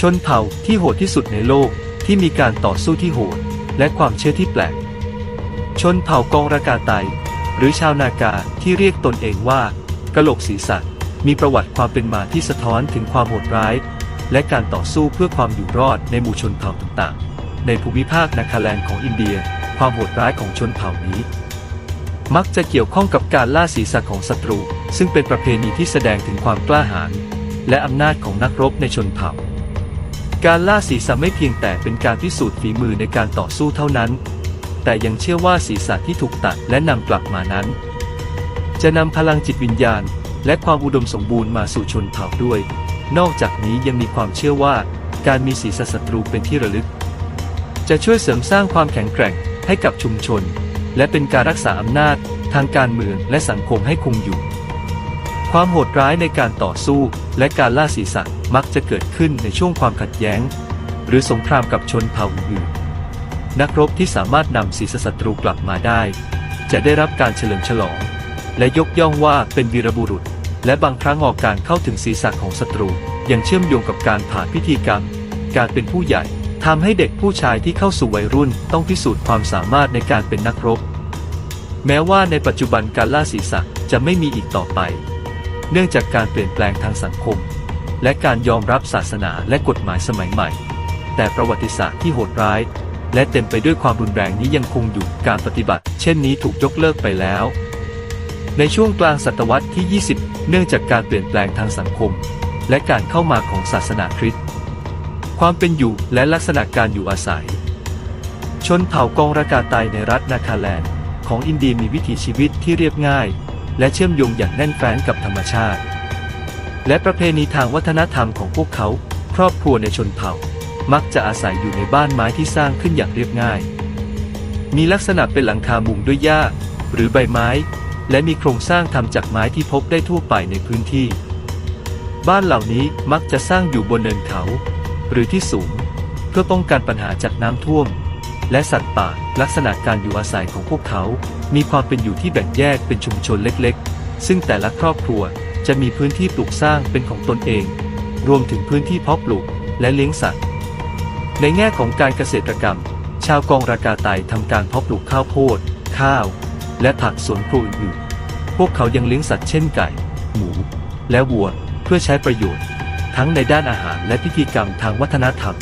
ชนเผ่าที่โหดที่สุดในโลกที่มีการต่อสู้ที่โหด และความเชื่อที่แปลก ชนเผ่ากองรากาไต หรือชาวนากาที่เรียกตนเองว่ากะโหลกศีรษะมีประวัติความเป็นมาที่สะท้อนถึงความโหดร้าย และการต่อสู้เพื่อความอยู่รอดในหมู่ชนเผ่าต่างๆ ในภูมิภาคนาคาแลนด์ของอินเดีย ความโหดร้ายของชนเผ่านี้ มักจะเกี่ยวข้องกับการล่าศีรษะของศัตรู ซึ่งเป็นประเพณีที่แสดงถึงความกล้าหาญและอำนาจของนักรบในชนเผ่า การล่าศีรษะไม่เพียงแต่เป็นการพิสูจน์ฝีมือในการต่อสู้เท่านั้น แต่ยังเชื่อว่าศีรษะที่ถูกตัดและนำกลับมานั้น จะนำพลังจิตวิญญาณ และความอุดมสมบูรณ์มาสู่ชนเผ่าด้วย นอกจากนี้ยังมีความเชื่อว่า การมีศีรษะศัตรูเป็นที่ระลึก จะช่วยเสริมสร้างความแข็งแกร่งให้กับชุมชน และเป็นการรักษาอำนาจ ทางการเมืองและสังคมให้คงอยู่ ความโหดร้ายในการต่อสู้และการล่าศีรษะ มักจะเกิดขึ้นในช่วงความขัดแย้ง หรือสงครามกับชนเผ่าอื่น นักรบที่สามารถนำศีรษะศัตรูกลับมาได้ จะได้รับการเฉลิมฉลอง และยกย่องว่าเป็นวีรบุรุษ และบางครั้งออกการเข้าถึงศีรษะของศัตรูยังเชื่อมโยงกับการผ่านพิธีกรรม การเป็นผู้ใหญ่ทำให้เด็กผู้ชายที่เข้าสู่วัยรุ่นต้องพิสูจน์ความสามารถในการเป็นนักรบ แม้ว่าในปัจจุบันการล่าศีรษะจะไม่มีอีกต่อไป เนื่องจากการเปลี่ยนแปลงทางสังคม และการยอมรับศาสนาและกฎหมายสมัยใหม่ แต่ประวัติศาสตร์ที่โหดร้าย และเต็มไปด้วยความรุนแรงนี้ยังคงอยู่การปฏิบัติ เช่นนี้ถูกยกเลิกไปแล้ว ในช่วงกลางศตวรรษที่ 20 เนื่องจากการเปลี่ยนแปลงทางสังคม และการเข้ามาของศาสนาคริสต์ความเป็นอยู่และลักษณะการอยู่อาศัย ชนเผ่ากองรากาไตในรัฐนาคาแลนด์ ของอินเดียมีวิถีชีวิตที่เรียบง่าย และเชื่อมโยงอย่างแน่นแฟ้นกับธรรมชาติ และประเพณีทางวัฒนธรรมของพวกเขา ครอบครัวในชนเผ่า มักจะอาศัยอยู่ในบ้านไม้ที่สร้างขึ้นอย่างเรียบง่าย มีลักษณะเป็นหลังคามุงด้วยหญ้า หรือใบไม้ และมีโครงสร้างทำจากไม้ที่พบได้ทั่วไปในพื้นที่ บ้านเหล่านี้มักจะสร้างอยู่บนเนินเขา หรือที่สูง เพื่อป้องกันปัญหาจากน้ำท่วม และสัตว์ป่าลักษณะการอยู่อาศัยของพวกเขา มีความเป็นอยู่ที่แบ่งแยกเป็นชุมชนเล็กๆ ซึ่งแต่ละครอบครัว จะมีพื้นที่ปลูกสร้างเป็นของตนเอง รวมถึงพื้นที่เพาะปลูกและเลี้ยงสัตว์ ในแง่ของการเกษตรกรรม ชาวกองรากาไตทำการเพาะปลูกข้าวโพด ข้าว และผักสวนครัวอื่นๆพวกเขายังเลี้ยงสัตว์เช่นไก่ หมู และวัวเพื่อใช้ประโยชน์ ทั้งในด้านอาหารและพิธีกรรมทางวัฒนธรรม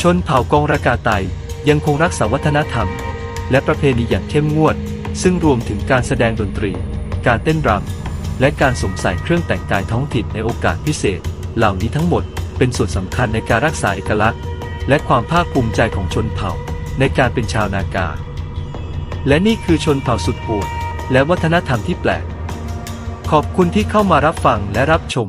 ชนเผ่ากองรากาไตยังคงรักษาวัฒนธรรม และประเพณีอย่างเข้มงวด ซึ่งรวมถึงการแสดงดนตรี การเต้นรำ และการสวมใส่เครื่องแต่งกายท้องถิ่นในโอกาสพิเศษ เหล่านี้ทั้งหมดเป็นส่วนสำคัญในการรักษาเอกลักษณ์ และความภาคภูมิใจของชนเผ่า ในการเป็นชาวนากา และนี่คือชนเผ่าสุดโหดและวัฒนธรรมที่แปลก ขอบคุณที่เข้ามารับฟังและรับชม